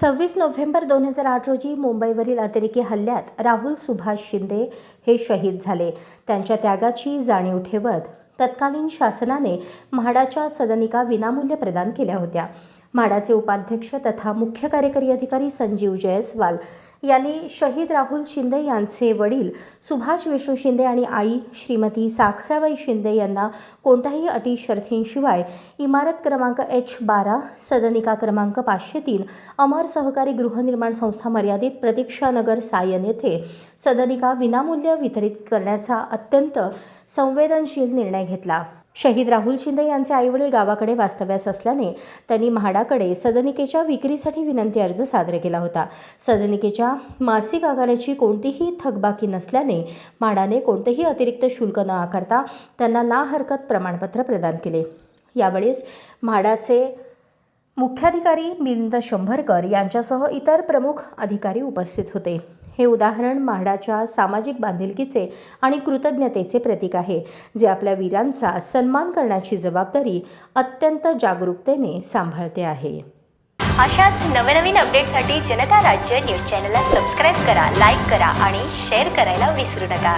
सव्वीस नोव्हेंबर दोन हजार आठ रोजी मुंबईवरील अतिरेकी हल्ल्यात राहुल सुभाष शिंदे हे शहीद झाले. त्यांच्या त्यागाची जाणीव ठेवत तत्कालीन शासनाने म्हाडाच्या सदनिका विनामूल्य प्रदान केल्या होत्या. म्हाडाचे उपाध्यक्ष तथा मुख्य कार्यकारी अधिकारी संजीव जयस्वाल यांनी शहीद राहुल शिंदे यांचे वडील सुभाष विष्णू शिंदे आणि आई श्रीमती साखराबाई शिंदे यांना कोणत्याही अटी शर्थींशिवाय इमारत क्रमांक एच बारा सदनिका क्रमांक पाचशे तीन अमर सहकारी गृहनिर्माण संस्था मर्यादित प्रतीक्षानगर सायन येथे सदनिका विनामूल्य वितरित करण्याचा अत्यंत संवेदनशील निर्णय घेतला. शहीद राहुल शिंदे यांचे आईवडील गावाकडे वास्तव्यास असल्याने त्यांनी म्हाडाकडे सदनिकेच्या विक्रीसाठी विनंती अर्ज सादर केला होता. सदनिकेच्या मासिक आगाराची कोणतीही थकबाकी नसल्याने म्हाडाने कोणतेही अतिरिक्त शुल्क न आकारता त्यांना ना हरकत प्रमाणपत्र प्रदान केले. यावेळेस म्हाडाचे मुख्याधिकारी मिलिंद शंभरकर यांच्यासह इतर प्रमुख अधिकारी उपस्थित होते. हे उदाहरण म्हाडाच्या सामाजिक बांधिलकीचे आणि कृतज्ञतेचे प्रतीक आहे जे आपल्या वीरांचा सन्मान करण्याची जबाबदारी अत्यंत जागरूकतेने सांभाळते आहे. अशाच नवनवीन अपडेटसाठी जनता राज्य न्यूज चॅनलला सबस्क्राईब करा लाईक करा आणि शेअर करायला विसरू नका.